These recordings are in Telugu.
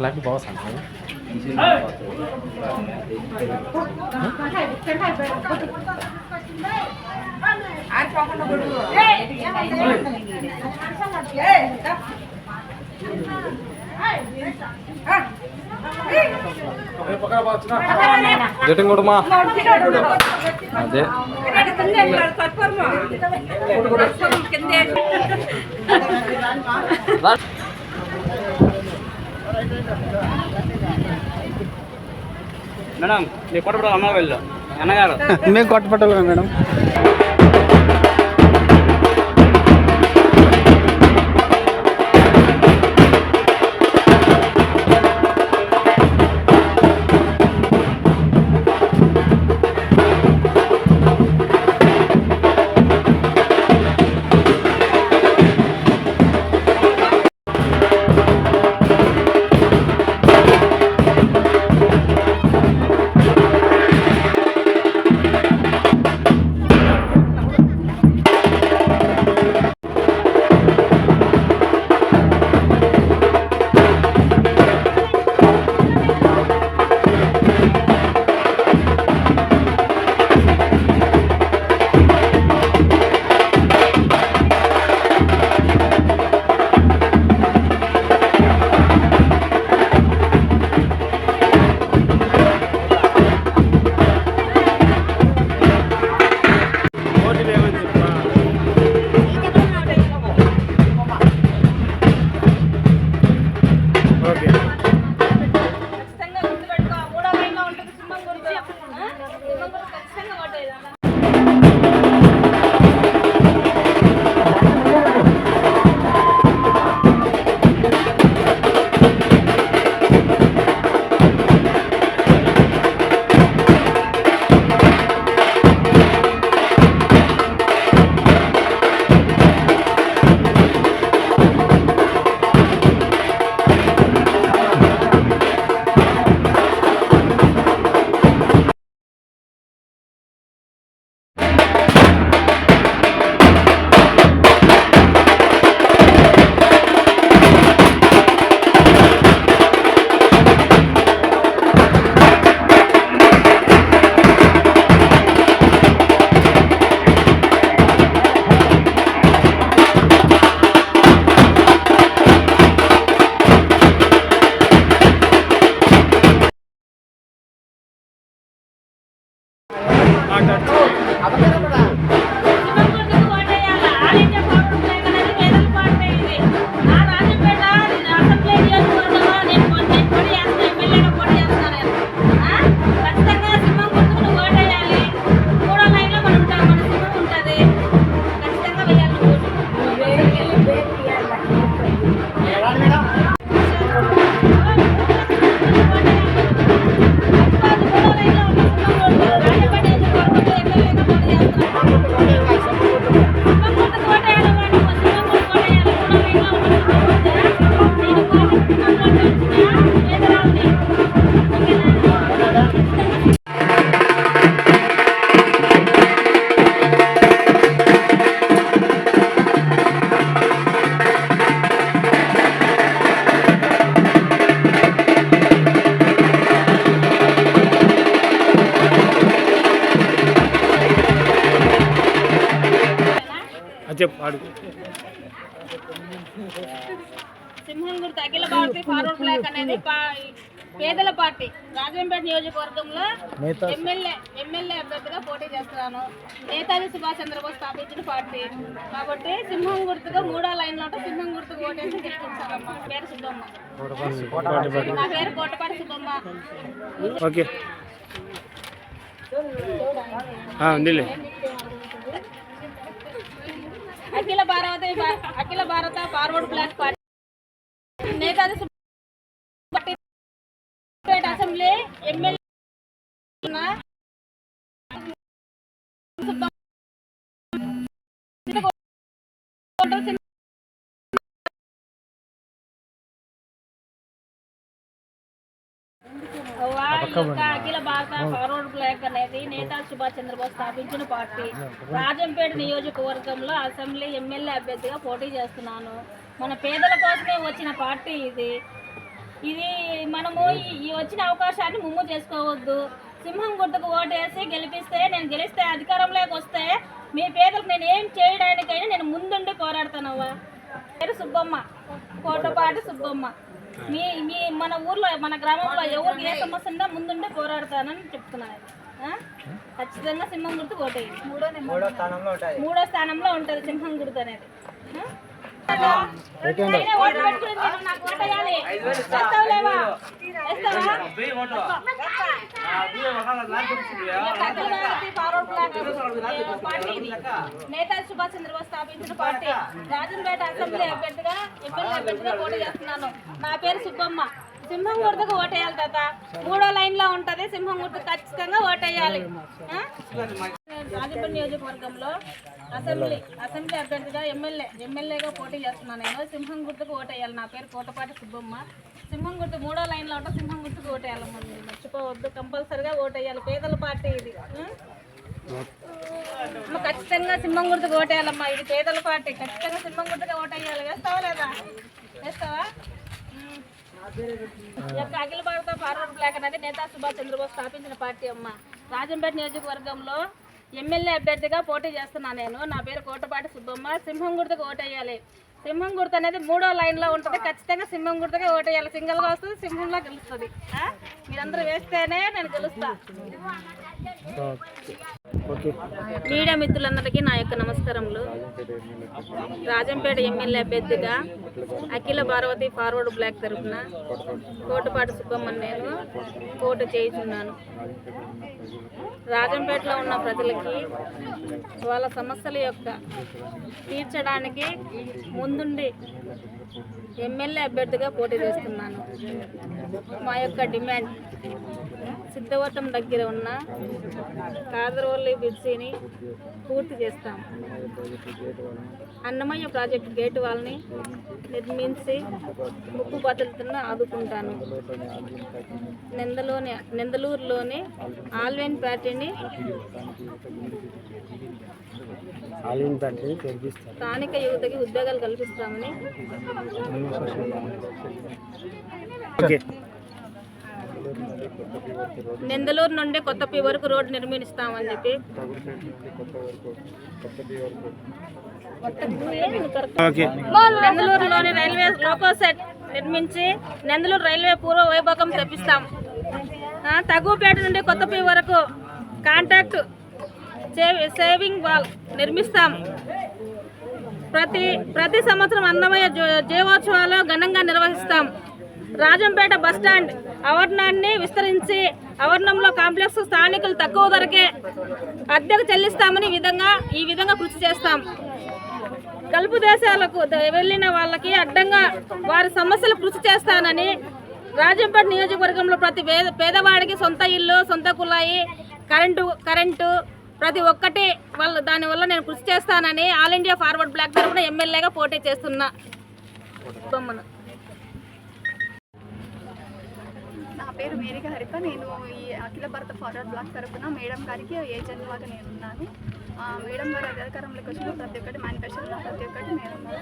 ఇటు చూడమ్మా ఫ్లాట్ బాగా సంటాయి జటింగ్ కూడా అదే రా. మేడం మీ కొట్టబడ అమ్మ వెళ్ళు అన్నగారు. మేము కొట్టపట్టాలి మేడం. చెప్పు అడుగు సింహం గుర్తు అఖిల భారతీయ ఫార్వర్డ్ బ్లాక్ అనేది పా- పేదల పార్టీ. రాజంపేట నియోజకవర్గంలో ఎమ్మెల్యే ఎమ్మెల్యే అభ్యర్థిగా పోటీ చేస్తున్నాను. నేతాజీ సుభాష్ చంద్రబోస్ స్థాపించిన పార్టీ. కాబట్టి సింహం గుర్తుగా మూడో లైన్లో ఉంటే సింహం గుర్తుకు ఓటేసి గెలిపించాలమ్మా పేరు సుబ్బమ్మ. నా పేరు కోటపాటి సుబ్బమ్మ. ఓకే. ఉందిలే. Akhila Bharata Akhila Bharata forward bloc party Netaji assembly MLA Akhila Bharata forward bloc అనేది నేతాజీ సుభాష్ చంద్రబోస్ స్థాపించిన పార్టీ. రాజంపేట నియోజకవర్గంలో అసెంబ్లీ ఎమ్మెల్యే అభ్యర్థిగా పోటీ చేస్తున్నాను. మన పేదల కోసమే వచ్చిన పార్టీ ఇది. ఇది మనము ఈ- ఈ వచ్చిన అవకాశాన్ని ముమ్ము చేసుకోవద్దు. సింహం గుర్తుకు ఓటేసి గెలిపిస్తే నేను గెలిస్తే అధికారంలోకి వస్తే మీ పేదలకు నేను ఏం చేయడానికైనా నేను ముందుండి పోరాడతానవ్వా. పేరు సుబ్బమ్మ. కోటపాటి సుబ్బమ్మ. మీ మీ మన ఊర్లో మన గ్రామంలో ఎవరికి ఏ సమస్య ఉన్నా ముందుండి పోరాడతానని చెప్తున్నాను? ఖచ్చితంగా సింహం గుర్తు మూడో మూడో స్థానంలో ఉంటుంది సింహం గుర్తు అనేది నాకు నేతాజీ సుభాష్ చంద్రబోస్ స్థాపించిన పార్టీ. రాజంపేట అసెంబ్లీ అభ్యర్థిగా ఎమ్మెల్యే అభ్యర్థిగా పోటీ చేస్తున్నాను. నా పేరు సుబ్బమ్మ. సింహం గుర్తుకు ఓటేయాలి తాత. మూడో లైన్లో ఉంటది సింహం గుర్తు ఖచ్చితంగా ఓటేయాలి రాజపల్లి నియోజకవర్గంలో అసెంబ్లీ అసెంబ్లీ అభ్యర్థిగా ఎమ్మెల్యే ఎమ్మెల్యేగా పోటీ చేస్తున్నాను నేను. సింహం గుర్తుకు ఓటేయాలి నా పేరు కోటపాటి సుబ్బమ్మ. సింహం గుర్తు మూడో లైన్లో ఉంటే సింహం గుర్తుకు ఓటేయాలమ్మ మీరు మర్చిపోవద్దు కంపల్సరిగా ఓటేయాలి పేదల పార్టీ ఇది. ఖచ్చితంగా సింహం గుర్తుకు ఓటేయాలమ్మా ఇది పేదల పార్టీ. ఖచ్చితంగా సింహం గుర్తుగా ఓటేయాలి వేస్తావా లేదా? వేస్తావా? యొక్క అఖిల భారత ఫార్వర్డ్ బ్లాక్ అనేది నేతా సుభాష్ చంద్రబోస్ స్థాపించిన పార్టీ అమ్మ. రాజంపేట నియోజకవర్గంలో ఎమ్మెల్యే అభ్యర్థిగా పోటీ చేస్తున్నా నేను. నా పేరు కోటపాటి సుబ్బమ్మ. సింహం గుర్తుకు ఓటేయాలి. సింహం గుర్తు అనేది మూడో లైన్లో ఉంటుంది. ఖచ్చితంగా సింహం గుర్తుగా ఓటేయాలి. సింగల్గా వస్తుంది సింహంలో గెలుస్తుంది. మీరందరూ వేస్తేనే నేను గెలుస్తా. మీడియా మిత్రులందరికీ నా యొక్క నమస్కారములు. రాజంపేట ఎమ్మెల్యే అభ్యర్థిగా అఖిల భారవతి ఫార్వర్డ్ బ్లాక్ తరఫున కోటపాటి సుబ్బమ్మని నేను కోటు చేయుచున్నాను. రాజంపేటలో ఉన్న ప్రజలకి వాళ్ళ సమస్యల యొక్క తీర్చడానికి ముందుండి ఎమ్మెల్యే అభ్యర్థిగా పోటీ చేస్తున్నాను. మా యొక్క డిమాండ్ సిద్ధవటం దగ్గర ఉన్న కాదరవల్లి బ్రిడ్జిని పూర్తి చేస్తాం. అన్నమయ్య ప్రాజెక్టు గేట్ వాళ్ళని నిర్మించి ముప్పు భద్రతను ఆదుకుంటాను. నిందలోని నిందలూరులోని ఆల్వెన్ ప్యాటీని స్థానిక యువతకి ఉద్యోగాలు కల్పిస్తామని. నిందలూరు నుండి కొత్తపి వరకు రోడ్డు నిర్మిస్తామని చెప్పి. నెందలూరులోని రైల్వే లోకో సెట్ నిర్మించి నెందలూరు రైల్వే పూర్వ వైభోగం తెప్పిస్తాం. తగుపేట నుండి కొత్తపి వరకు కాంటాక్ట్ సేవింగ్ వాల్ నిర్మిస్తాం. ప్రతి ప్రతి సంవత్సరం అన్నమయ్య జీవోత్సవాలు ఘనంగా నిర్వహిస్తాం. రాజంపేట బస్టాండ్ ఆవరణాన్ని విస్తరించి ఆవరణంలో కాంప్లెక్స్ స్థానికులు తక్కువ ధరకే అద్దెకు చెల్లిస్తామని ఈ విధంగా ఈ విధంగా కృషి చేస్తాం. కలుపు దేశాలకు ద- వెళ్ళిన వాళ్ళకి అడ్డంగా వారి సమస్యలు కృషి చేస్తానని రాజంపేట నియోజకవర్గంలో ప్రతి పేద పేదవాడికి సొంత ఇల్లు సొంత కుళాయి కరెంటు కరెంటు ప్రతి ఒక్కటి వాళ్ళ దానివల్ల నేను కృషి చేస్తానని ఆల్ ఇండియా ఫార్వర్డ్ బ్లాక్ తరఫున ఎమ్మెల్యేగా పోటీ చేస్తున్నా బొమ్మను నా పేరు మేరిక హరిత నేను ఈ అఖిల భారత ఫార్వర్డ్ బ్లాక్ తరఫున మేడం గారికి ఏజెంట్ లాగా నేను ఉన్నాను. ఆ, మేడం గారి అధికారంలోకి వచ్చిన ప్రతి ఒక్కటి మేనిఫెస్టో ప్రతి ఒక్కటి మేడం గారు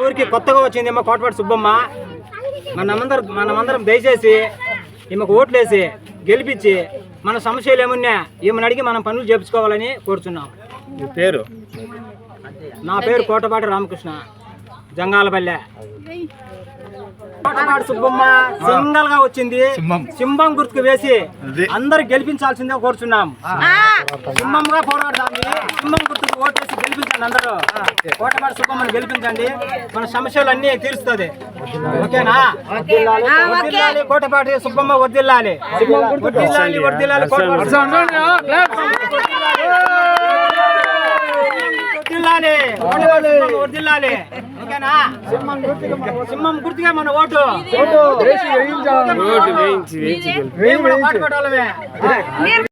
ఊరికి కొత్తగా వచ్చింది ఏమో కోటపాటి సుబ్బమ్మ. మనమందరం మనమందరం దయచేసి ఈమెకు ఓట్లేసి గెలిపించి మన సమస్యలు ఏమున్నా ఈమెను అడిగి మనం పనులు చేపించుకోవాలని కోరుచున్నాం. పేరు? నా పేరు కోటపాటి రామకృష్ణ. జంగాలపల్లె. కోటపాటి సుబ్బమ్మ సింగల్గా వచ్చింది. సింహం. గుర్తుకు వేసి అందరు గెలిపించాల్సిందే కోరుచున్నాం. సింహంగా పోరాడదాం సింహం గుర్తుకు ఓటేసి గెలిపించండి అందరూ. కోటపాటి సుబ్బమ్మని గెలిపించండి. మన సమస్యలు అన్ని తీరుస్తుంది. ఓకేనా? వద్దిల్లాలి కోటపాటి సుబ్బమ్మ వద్దిల్లాలి వద్దిల్లాలి వద్దిల్లాలి వద్దిల్లాలి ఓకేనా సింహం గుర్తుగా మన ఓటు. ఓటు. వేయించి కోటపాటి వాళ్ళమే